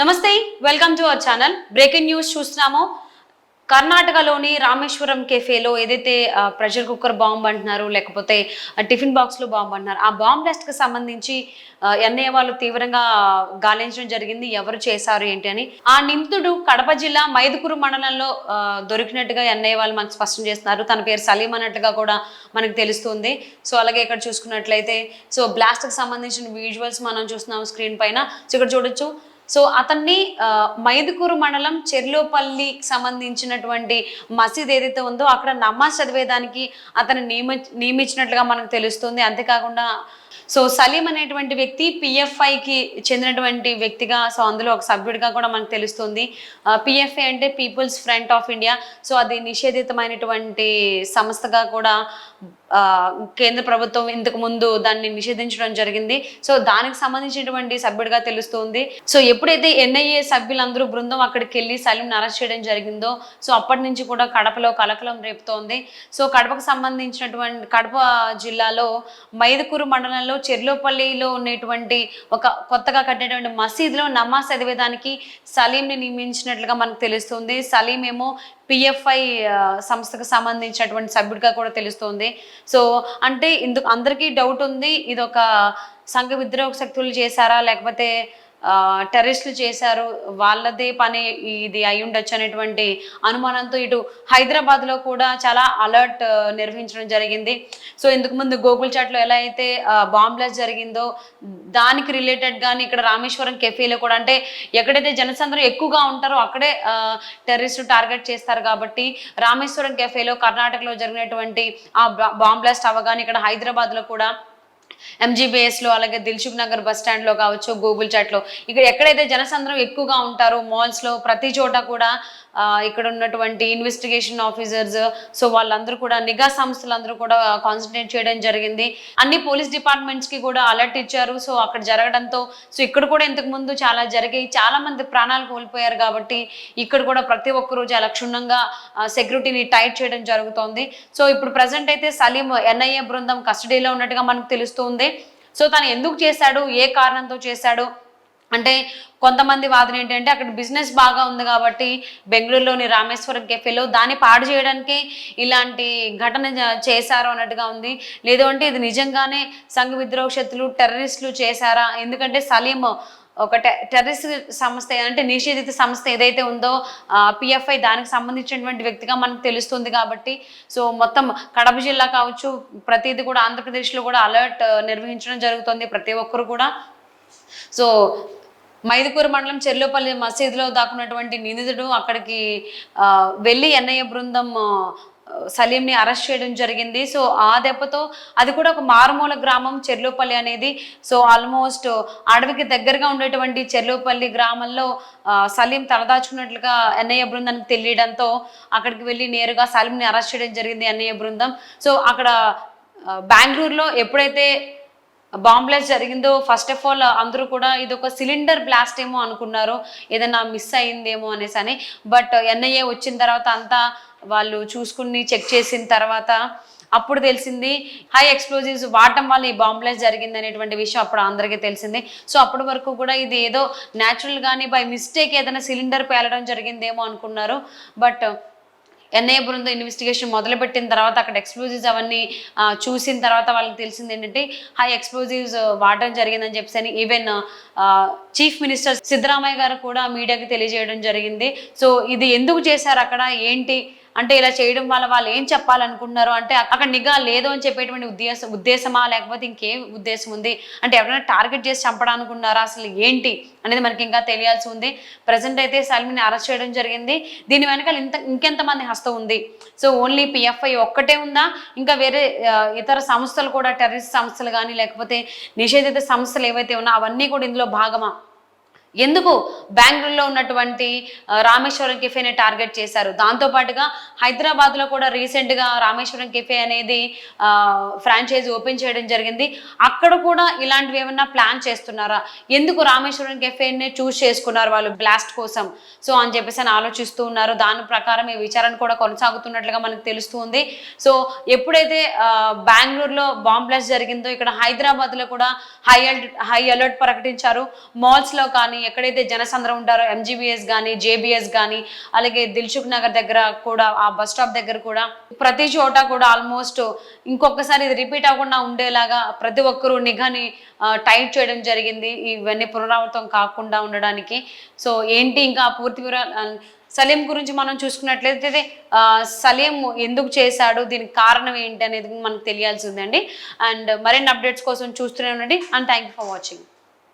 నమస్తే welcome to our channel breaking news చూస్తున్నాము. కర్ణాటకలోని రామేశ్వరం కెఫేలో ఏదైతే ప్రెషర్ కుక్కర్ బాంబ్ అంటున్నారు లేకపోతే టిఫిన్ బాక్స్లో బాంబ్ అంటున్నారు ఆ బాంబ్ బ్లాస్ట్కి సంబంధించి ఆ, వాళ్ళు తీవ్రంగా గాలించడం జరిగింది. ఎవరు చేశారు ఏంటి అని. ఆ నిందితుడు కడప జిల్లా మైదుకూరు మండలంలో దొరికినట్టుగా ఎన్ఐ వాళ్ళు మనకు స్పష్టం చేస్తున్నారు. తన పేరు సలీం అన్నట్టుగా కూడా మనకు తెలుస్తుంది. సో అలాగే ఇక్కడ చూసుకున్నట్లయితే సో బ్లాస్ట్కి సంబంధించిన విజువల్స్ మనం చూస్తున్నాం స్క్రీన్ పైన. సో ఇక్కడ చూడొచ్చు. సో అతన్ని మైదుకూరు మండలం చెర్లోపల్లికి సంబంధించినటువంటి మసీద్ ఏదైతే ఉందో అక్కడ నమాజ్ చదివేదానికి అతను నియమి నియమించినట్లుగా మనకు తెలుస్తుంది. అంతేకాకుండా సో సలీం అనేటువంటి వ్యక్తి పిఎఫ్ఐకి చెందినటువంటి వ్యక్తిగా సో అందులో ఒక సభ్యుడిగా కూడా మనకు తెలుస్తుంది. Uh, పిఎఫ్ఐ అంటే people's front of India so అది నిషేధితమైనటువంటి సంస్థగా కూడా uh, కేంద్ర ప్రభుత్వం ఇంతకు ముందు దాన్ని నిషేధించడం జరిగింది. సో దానికి సంబంధించినటువంటి సభ్యుడిగా తెలుస్తుంది. సో ఎప్పుడైతే ఎన్ఐఏ సభ్యులందరూ బృందం అక్కడికి వెళ్ళి సలీంని అరెస్ట్ చేయడం జరిగిందో సో అప్పటి నుంచి కూడా కడపలో కలకలం రేపుతోంది. సో కడపకు సంబంధించినటువంటి కడప జిల్లాలో మైదుకూరు మండలంలో చెర్లోపల్లిలో ఉన్నటువంటి ఒక కొత్తగా కట్టినటువంటి మసీదులో నమాజ్ చదివేదానికి సలీంని నియమించినట్లుగా మనకు తెలుస్తుంది. సలీం ఏమో పిఎఫ్ఐ సంస్థకు సంబంధించినటువంటి సభ్యుడిగా కూడా తెలుస్తుంది. సో అంటే ఇందుకు అందరికీ డౌట్ ఉంది. ఇది ఒక సంఘ విద్రోహ శక్తులు చేశారా? లేకపోతే టెర్రరిస్టులు చేశారు. వాళ్ళదే పని ఇది అయి ఉండొచ్చు అనేటువంటి అనుమానంతో ఇటు హైదరాబాద్లో కూడా చాలా అలర్ట్ నిర్వహించడం జరిగింది. సో ఇందుకు ముందు గోకుల్ చాట్లో ఎలా అయితే బాంబ్ బ్లాస్ట్ జరిగిందో దానికి రిలేటెడ్ కానీ ఇక్కడ రామేశ్వరం కెఫేలో కూడా అంటే ఎక్కడైతే జనసంద్రం ఎక్కువగా ఉంటారో అక్కడే టెర్రరిస్టులు టార్గెట్ చేస్తారు కాబట్టి రామేశ్వరం కెఫేలో కర్ణాటకలో జరిగినటువంటి ఆ బాంబ్ బ్లాస్ట్ అవగానే ఇక్కడ హైదరాబాద్లో కూడా ఎంజీబీఎస్లో అలాగే దిల్సుఖ్ నగర్ బస్ స్టాండ్లో కావచ్చు గూగుల్ చాట్లో. ఇక్కడ ఎక్కడైతే జనసంద్రం ఎక్కువగా ఉంటారో మాల్స్లో ప్రతి చోట కూడా ఇక్కడ ఉన్నటువంటి ఇన్వెస్టిగేషన్ ఆఫీసర్స్ సో వాళ్ళందరూ కూడా నిఘా సంస్థలందరూ కూడా కాన్సన్ట్రేట్ చేయడం జరిగింది. అన్ని పోలీస్ డిపార్ట్మెంట్స్కి కూడా అలర్ట్ ఇచ్చారు. సో అక్కడ జరగడంతో సో ఇక్కడ కూడా ఇంతకు ముందు చాలా జరిగాయి. చాలా మంది ప్రాణాలు కోల్పోయారు కాబట్టి ఇక్కడ కూడా ప్రతి ఒక్కరూ చాలా క్షుణ్ణంగా సెక్యూరిటీని టైట్ చేయడం జరుగుతోంది. సో ఇప్పుడు ప్రజెంట్ అయితే సలీం ఎన్ఐఏ బృందం కస్టడీలో ఉన్నట్టుగా మనకు తెలుస్తుంది. సో తను ఎందుకు చేశాడు? ఏ కారణంతో చేశాడు? అంటే కొంతమంది వాదన ఏంటంటే అక్కడ బిజినెస్ బాగా ఉంది కాబట్టి బెంగళూరులోని రామేశ్వరం కెఫేలో దాన్ని పాడు చేయడానికి ఇలాంటి ఘటన చేశారు అన్నట్టుగా ఉంది. లేదు అంటే ఇది నిజంగానే సంఘ విద్రోహ శక్తులు టెర్రరిస్టులు చేశారా? ఎందుకంటే సలీం ఒక టె టెర్రరిస్ట్ సంస్థ అంటే నిషేధిత సంస్థ ఏదైతే ఉందో పిఎఫ్ఐ దానికి సంబంధించినటువంటి వ్యక్తిగా మనకు తెలుస్తుంది కాబట్టి సో మొత్తం కడప జిల్లా కావచ్చు ప్రతిదీ కూడా ఆంధ్రప్రదేశ్లో కూడా అలర్ట్ నిర్వహించడం జరుగుతుంది ప్రతి ఒక్కరు కూడా. సో మైదుకూరు మండలం చెర్లోపల్లి మసీదులో దాక్కున్నటువంటి నిందితుడు అక్కడికి వెళ్ళి ఎన్ఐఏ బృందం సలీంని అరెస్ట్ చేయడం జరిగింది. సో ఆ దెబ్బతో అది కూడా ఒక మారుమూల గ్రామం చెర్లోపల్లి అనేది. సో ఆల్మోస్ట్ అడవికి దగ్గరగా ఉండేటువంటి చెర్లోపల్లి గ్రామంలో సలీం తలదాచుకున్నట్లుగా ఎన్ఐఏ బృందానికి తెలియడంతో అక్కడికి వెళ్ళి నేరుగా సలీంని అరెస్ట్ చేయడం జరిగింది ఎన్ఐఏ బృందం. సో అక్కడ బెంగళూరులో ఎప్పుడైతే బాంబ్ బ్లాస్ట్ జరిగిందో ఫస్ట్ ఆఫ్ ఆల్ అందరూ కూడా ఇది ఒక సిలిండర్ బ్లాస్ట్ ఏమో అనుకున్నారు. ఏదైనా మిస్ అయిందేమో అనేసి అని. బట్ ఎన్ఐఏ వచ్చిన తర్వాత అంతా వాళ్ళు చూసుకుని చెక్ చేసిన తర్వాత అప్పుడు తెలిసింది హై ఎక్స్ప్లోజివ్స్ వాడటం వల్ల ఈ బాంబ్ బ్లాస్ట్ జరిగింది అనేటువంటి విషయం అప్పుడు అందరికీ తెలిసింది. సో అప్పటి వరకు కూడా ఇది ఏదో న్యాచురల్ గానీ బై మిస్టేక్ ఏదైనా సిలిండర్ పేలడం జరిగిందేమో అనుకున్నారు. బట్ ఎన్ఐఏ బృందం ఇన్వెస్టిగేషన్ మొదలుపెట్టిన తర్వాత అక్కడ ఎక్స్ప్లోజివ్స్ అవన్నీ చూసిన తర్వాత వాళ్ళకి తెలిసింది ఏంటంటే హై ఎక్స్ప్లోజివ్స్ వాడడం జరిగిందని చెప్పేసి అని ఈవెన్ చీఫ్ మినిస్టర్ సిద్ధరామయ్య గారు కూడా మీడియాకి తెలియజేయడం జరిగింది. సో ఇది ఎందుకు చేశారు అక్కడ? ఏంటి? అంటే ఇలా చేయడం వల్ల వాళ్ళు ఏం చెప్పాలనుకుంటున్నారు అంటే అక్కడ నిఘా లేదు అని చెప్పేటువంటి ఉద్దేశం ఉద్దేశమా? లేకపోతే ఇంకేం ఉద్దేశం ఉంది? అంటే ఎవరైనా టార్గెట్ చేసి చంపడానుకున్నారా? అసలు ఏంటి అనేది మనకి ఇంకా తెలియాల్సి ఉంది. ప్రజెంట్ అయితే సల్మిని అరెస్ట్ చేయడం జరిగింది. దీని వెనకాల ఇంత ఇంకెంతమంది హస్తం ఉంది? సో ఓన్లీ పిఎఫ్ఐ ఒక్కటే ఉందా? ఇంకా వేరే ఇతర సంస్థలు కూడా టెర్రరిస్ట్ సంస్థలు కానీ లేకపోతే నిషేధిత సంస్థలు ఏవైతే ఉన్నా అవన్నీ కూడా ఇందులో భాగమా? ఎందుకు బెంగళూరులో ఉన్నటువంటి రామేశ్వరం కెఫేని టార్గెట్ చేశారు? దాంతోపాటుగా హైదరాబాద్లో కూడా రీసెంట్గా రామేశ్వరం కెఫే అనేది ఫ్రాంచైజ్ ఓపెన్ చేయడం జరిగింది. అక్కడ కూడా ఇలాంటివి ఏమన్నా ప్లాన్ చేస్తున్నారా? ఎందుకు రామేశ్వరం కెఫేని చూస్ చేసుకున్నారు వాళ్ళు బ్లాస్ట్ కోసం? సో అని చెప్పేసి అని ఆలోచిస్తూ ఉన్నారు. దాని ప్రకారం ఈ విచారణ కూడా కొనసాగుతున్నట్లుగా మనకు తెలుస్తుంది సో ఎప్పుడైతే బెంగళూరులో బాంబ్ బ్లాస్ట్ జరిగిందో ఇక్కడ హైదరాబాద్లో కూడా హై అలర్ట్ హై అలర్ట్ ప్రకటించారు. మాల్స్లో కానీ ఎక్కడైతే జనసంద్రం ఉంటారో ఎంజీబీఎస్ కానీ జేబీఎస్ కానీ అలాగే దిల్సుఖ్ నగర్ దగ్గర కూడా ఆ బస్ స్టాప్ దగ్గర కూడా ప్రతి చోట కూడా ఆల్మోస్ట్ ఇంకొకసారి ఇది రిపీట్ అవ్వకుండా ఉండేలాగా ప్రతి ఒక్కరూ నిఘాని టైట్ చేయడం జరిగింది. ఇవన్నీ పునరావృతం కాకుండా ఉండడానికి. సో ఏంటి ఇంకా పూర్తి వివరాలు సలీం గురించి మనం చూసుకున్నట్లయితే సలీం ఎందుకు చేశాడు దీనికి కారణం ఏంటి అనేది మనకు తెలియాల్సి ఉందండి. అండ్ మరిన్ని అప్డేట్స్ కోసం చూస్తూనే ఉండండి. And thank you for watching